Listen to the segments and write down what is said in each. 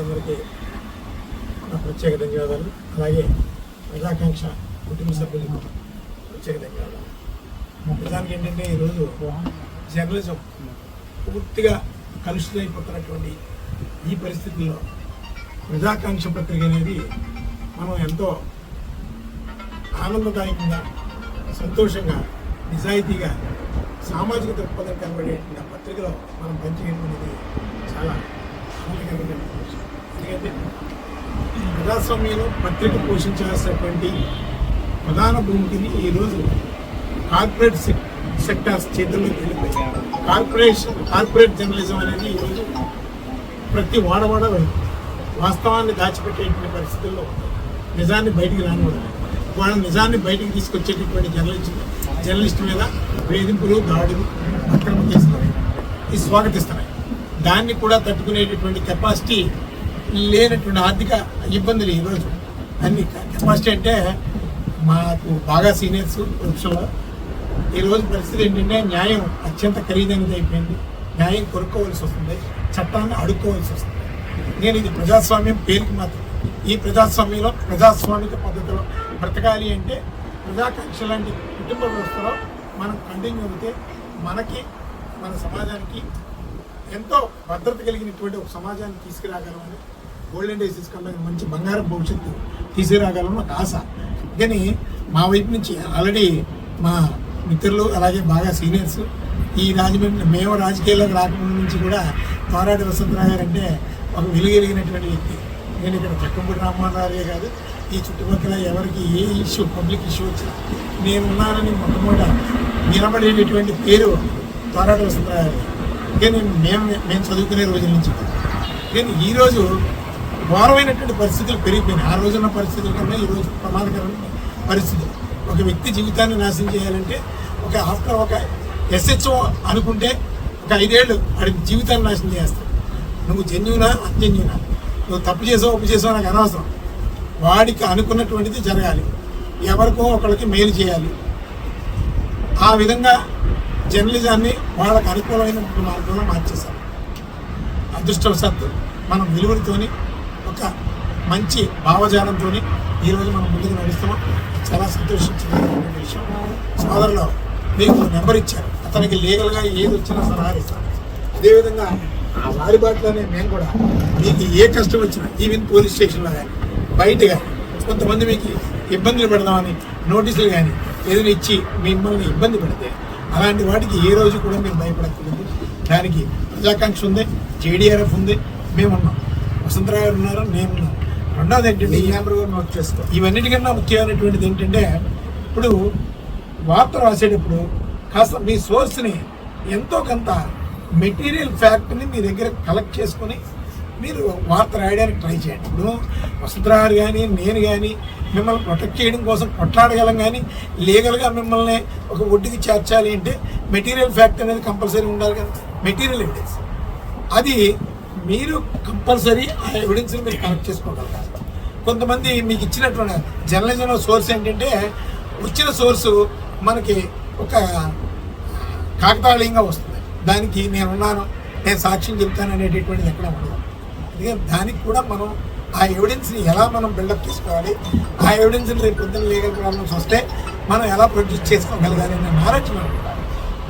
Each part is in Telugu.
సోదరులందరికీ నా ప్రత్యేక ధన్యవాదాలు. అలాగే ప్రజాకాంక్ష కుటుంబ సభ్యులకు ప్రత్యేక ధన్యవాదాలు. నిజానికి ఏంటంటే ఈరోజు జర్నలిజం పూర్తిగా కలుషితమైపోతున్నటువంటి ఈ పరిస్థితుల్లో ప్రజాకాంక్ష పత్రిక అనేది మనం ఎంతో ఆనందదాయకంగా సంతోషంగా నిజాయితీగా సామాజిక దృక్పథం కనబడేటువంటి ఆ పత్రికలో మనం పనిచేయడం అనేది చాలా ఆనందకరమైన విషయం. ప్రజాస్వామ్యంలో పత్రిక పోషించాల్సినటువంటి ప్రధాన భూమికి ఈరోజు కార్పొరేట్ సెక్- సెక్టార్స్ చేతుల్లో కార్పొరేషన్ కార్పొరేట్ జర్నలిజం అనేది ఈరోజు ప్రతి వాడవాడ వాస్తవాన్ని దాచిపెట్టేటువంటి పరిస్థితుల్లో నిజాన్ని బయటికి రానివ్వడం. వాళ్ళ నిజాన్ని బయటికి తీసుకొచ్చేటటువంటి జర్నలిస్ట్ జర్నలిస్ట్ మీద వేధింపులు దాడులు అక్రమ కేసులు ఈ స్వాగతిస్తున్నాయి. దాన్ని కూడా తట్టుకునేటటువంటి కెపాసిటీ లేనటువంటి ఆర్థిక ఇబ్బందులు ఈరోజు అన్ని కెపాసిటీ అంటే మాకు బాగా సీనియర్స్ వృక్షంలో. ఈరోజు పరిస్థితి ఏంటంటే న్యాయం అత్యంత ఖరీదైనది అయిపోయింది. న్యాయం కొనుక్కోవాల్సి వస్తుంది. చట్టాన్ని అడుక్కోవాల్సి వస్తుంది. నేను ఇది ప్రజాస్వామ్యం పేరుకి మాత్రం. ఈ ప్రజాస్వామ్యంలో ప్రజాస్వామిక పద్ధతిలో బ్రతకాలి అంటే ప్రజాకాంక్ష లాంటి కుటుంబ వ్యవస్థలో మనం కంటిన్యూ అవుతే మనకి మన సమాజానికి ఎంతో భద్రత కలిగినటువంటి ఒక సమాజాన్ని తీసుకురాగలమని గోల్డెన్ డేస్ తీసుకెళ్ళడానికి మంచి బంగారం భవిష్యత్తు తీసుకురాగలం ఒక ఆశ. కానీ మా వైపు నుంచి ఆల్రెడీ మా మిత్రులు అలాగే బాగా సీనియర్స్ ఈ రాజమండ్రి మేము రాజకీయాల్లోకి రాకముందు నుంచి కూడా పోరాటి వసంతరావు గారు అంటే ఒక వెలుగెలిగినటువంటి వ్యక్తి. నేను ఇక్కడ చక్కంపూడి రామారావే కాదు ఈ చుట్టుపక్కల ఎవరికి ఏ ఇష్యూ పబ్లిక్ ఇష్యూ వచ్చినా నేనున్నానని మొట్టమొదట నిలబడేటటువంటి పేరు పోరాట వసంతరావు గారు. కానీ మేము మేము చదువుకునే రోజుల నుంచి కానీ ఈరోజు ఘోరమైనటువంటి పరిస్థితులు పెరిగిపోయినాయి. ఆ రోజున్న పరిస్థితుల కన్నా రోజు ప్రమాదకరమైన పరిస్థితి. ఒక వ్యక్తి జీవితాన్ని నాశనం చేయాలంటే ఒక ఆఫ్టర్ ఒక ఎస్హెచ్ఓ అనుకుంటే ఒక ఐదేళ్ళు వాడికి జీవితాన్ని నాశనం చేస్తాడు నువ్వు జన్యునా అన్జెన్యునా? నువ్వు తప్పు చేసావు ఒప్పు చేసావు నాకు అనవసరం. వాడికి అనుకున్నటువంటిది జరగాలి. ఎవరికో ఒకరికి మేలు చేయాలి. ఆ విధంగా జర్నలిజాన్ని వాళ్ళకు అనుకూలమైన మార్గంలో మార్చేశారు. అదృష్టవశాత్తు మనం విలువలతోని ఒక మంచి భావజాలంతో ఈరోజు మనం ముందుకు నడుస్తున్నాం. చాలా సంతోషించిన విషయం. సోదరులో మీకు నెంబర్ ఇచ్చారు. అతనికి లీగల్గా ఏది వచ్చినా సలహా ఇస్తాను అదేవిధంగా ఆ వారి బాటలోనే మేము కూడా మీకు ఏ కష్టం వచ్చినా ఈవెన్ పోలీస్ స్టేషన్లో కానీ బయట కానీ కొంతమంది మీకు ఇబ్బందులు పెడదామని నోటీసులు కానీ ఏదైనా ఇచ్చి మిమ్మల్ని ఇబ్బంది పెడితే అలాంటి వాటికి ఏ రోజు కూడా మీరు భయపడకూడదు దానికి ప్రజాకాంక్ష ఉంది జేడీఆర్ఎఫ్ ఉంది మేమున్నాం. వసంతరావు గారు ఉన్నారు నేనున్నాను రెండోది ఏంటంటే ఈ నెంబర్ కూడా నోట్ చేసుకో. ఇవన్నిటికన్నా ముఖ్యమైనటువంటిది ఏంటంటే ఇప్పుడు వార్త రాసేటప్పుడు కాస్త మీ సోర్స్ని ఎంతో కొంత మెటీరియల్ ఫ్యాక్ట్ని మీ దగ్గర కలెక్ట్ చేసుకొని మీరు వార్త రాయడానికి ట్రై చేయండి. ఇప్పుడు వసంతరావు కానీ నేను కానీ మిమ్మల్ని ప్రొటెక్ట్ చేయడం కోసం కొట్లాడగలం కానీ లీగల్గా మిమ్మల్ని ఒక ఒడ్డుకి చేర్చాలి అంటే మెటీరియల్ ఫ్యాక్ట్ అనేది కంపల్సరీ ఉండాలి కదా. మెటీరియల్ ఎవిడెన్స్ అది మీరు కంపల్సరీ ఆ ఎవిడెన్స్ని మీరు కలెక్ట్ చేసుకోగలగాలి కొంతమంది మీకు ఇచ్చినటువంటి జర్నలిజంలో సోర్స్ ఏంటంటే వచ్చిన సోర్సు మనకి ఒక కాకతాళీయంగా వస్తుంది. దానికి నేనున్నాను నేను సాక్ష్యం చెప్తాను అనేటటువంటిది ఎక్కడ ఉండదు. అందుకే దానికి కూడా మనం ఆ ఎవిడెన్స్ని ఎలా మనం బిల్డప్ చేసుకోవాలి ఆ ఎవిడెన్స్ని రేపు పొద్దున్న లీగల్ ప్రాబ్లమ్స్ వస్తే మనం ఎలా ప్రొడ్యూస్ చేసుకోగలగాలి అనే నాలెడ్జ్ మనకు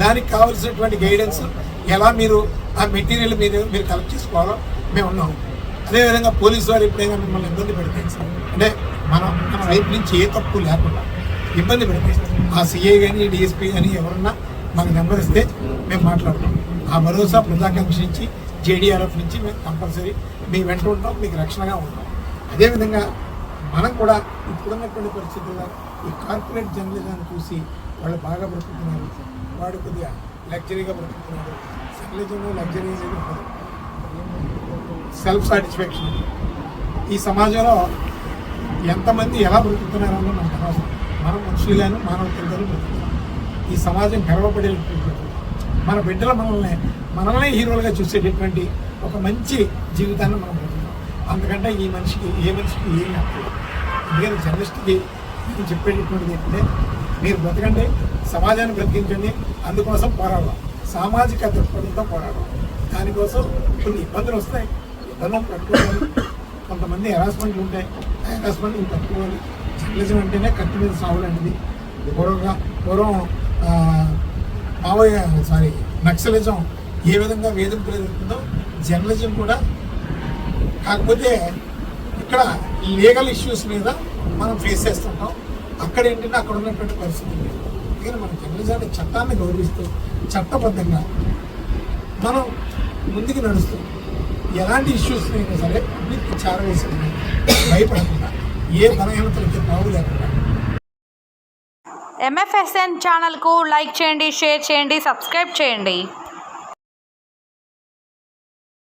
దానికి కావాల్సినటువంటి గైడెన్స్ ఎలా మీరు ఆ మెటీరియల్ మీరు మీరు కలెక్ట్ చేసుకోవాలో మేము ఉన్నాము. అదేవిధంగా పోలీసు వారు ఎప్పుడైనా మిమ్మల్ని ఇబ్బంది పెడితే అంటే మనం మన వైపు నుంచి ఏ తప్పు లేకుండా ఇబ్బంది పెడితే ఆ సిఐ కానీ డిఎస్పీ కానీ ఎవరన్నా మాకు నెంబర్ ఇస్తే మేము మాట్లాడతాం. ఆ భరోసా ప్రజాకాంక్ష నుంచి జేడీఆర్ఎఫ్ నుంచి మేము కంపల్సరీ మీ వెంట ఉంటాం మీకు రక్షణగా ఉంటాం. అదేవిధంగా మనం కూడా ఇప్పుడున్నటువంటి పరిస్థితుల్లో ఈ కార్పొరేట్ జర్నలిజాన్ని చూసి వాళ్ళు బాగా బ్రతుకుతున్నారు. వాడు కొద్దిగా లగ్జరీగా బ్రతుకుతున్నాడు. జర్నలిజంలో లగ్జరీ సెల్ఫ్ సాటిస్ఫాక్షన్ ఈ సమాజంలో ఎంతమంది ఎలా బ్రతుకుతున్నారో మనకు అనవసరం. మనం మనుషులను మానవతలు బ్రతుకుతున్నాం ఈ సమాజం గర్వపడే మన బిడ్డలు మనల్ని మనల్ని హీరోలుగా చూసేటటువంటి ఒక మంచి జీవితాన్ని మనం బ్రతుకుతాం. అందుకంటే ఈ మనిషికి ఏ మనిషికి ఏం అక్కర్లేదు ఎందుకంటే జర్నలిస్ట్కి నేను చెప్పేటటువంటిది ఏంటంటే మీరు బ్రతకండి సమాజాన్ని బ్రతికించండి అందుకోసం పోరాడదాం. సామాజిక దృక్పథంతో పోరాడదాం. దానికోసం కొన్ని ఇబ్బందులు వస్తాయి. ఇబ్బందులు తట్టుకోవాలి కొంతమంది హెరాస్మెంట్లు ఉంటాయి ఆ హెరాస్మెంట్ని తట్టుకోవాలి. జర్నలిజం అంటేనే కత్తి మీద సాగు పూర్వంగా పూర్వం మావోయ సారీ నక్సలిజం ఏ విధంగా వేధింపులు ఎదుర్కొందో జర్నలిజం కూడా. కాకపోతే ఇక్కడ లీగల్ ఇష్యూస్ మీద మనం ఫేస్ చేస్తుంటాం. అక్కడ ఏంటంటే అక్కడ ఉన్నటువంటి పరిస్థితి లేదు. అందుకని మన జర్నలిజాన్ని చట్టాన్ని గౌరవిస్తూ చట్టబద్ధంగా మనం ముందుకు నడుస్తూ ఎలాంటి ఇష్యూస్ అయినా సరే అన్నిటికీ చేరవేసింది భయపడకుండా ఏ బలహీనతలకి బాగు లేకుండా ఎంఎఫ్ఎస్ఎన్ ఛానల్కు లైక్ చేయండి షేర్ చేయండి సబ్స్క్రైబ్ చేయండి